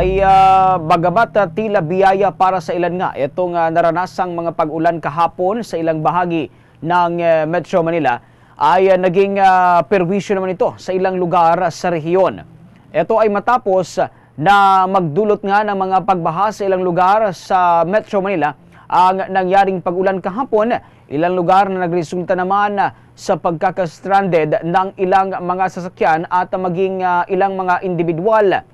Ay ah, bagamat ah, tila biyaya para sa ilan nga itong ah, naranasang mga pag-ulan kahapon sa ilang bahagi ng eh, Metro Manila ay ah, naging ah, perwisyo naman ito sa ilang lugar sa rehiyon. Ito ay matapos na magdulot nga ng mga pagbaha sa ilang lugar sa Metro Manila ang nangyaring pag-ulan kahapon. Ilang lugar na nagresulta naman ah, sa pagkakastranded ng ilang mga sasakyan at maging ah, ilang mga individual.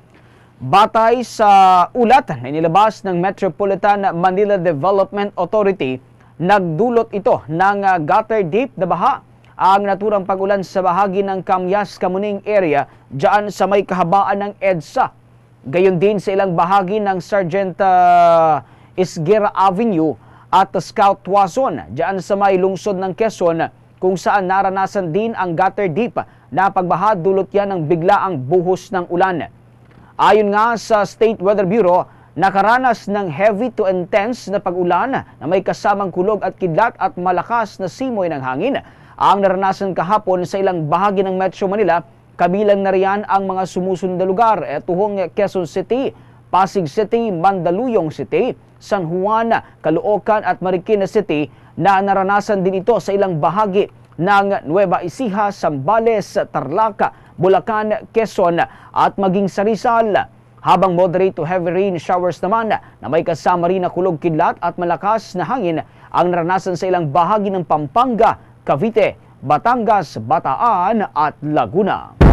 Batay sa ulat na inilabas ng Metropolitan Manila Development Authority, nagdulot ito ng ah, gutter deep na baha ang naturang pagulan sa bahagi ng Kamyas Kamuning area dyan sa may kahabaan ng EDSA. Gayon din sa ilang bahagi ng Sergeant ah, Isguera Avenue at Scout Tuason dyan sa may lungsod ng Quezon kung saan naranasan din ang gutter deep na pagbaha dulot yan ng biglaang buhos ng ulan. Ayon nga sa State Weather Bureau, nakaranas ng heavy to intense na pag-ulan na may kasamang kulog at kidlat at malakas na simoy ng hangin. Ang naranasan kahapon sa ilang bahagi ng Metro Manila, kabilang na riyan ang mga sumusunod na lugar, tuhong Quezon City, Pasig City, Mandaluyong City, San Juan, Caloocan at Marikina City na naranasan din ito sa ilang bahagi ng Nueva Ecija, Sambales, Tarlac, Bulacan, Quezon at maging sa Rizal. Habang moderate to heavy rain showers naman na may kasama rin na kulog kidlat at malakas na hangin ang naranasan sa ilang bahagi ng Pampanga, Cavite, Batangas, Bataan at Laguna.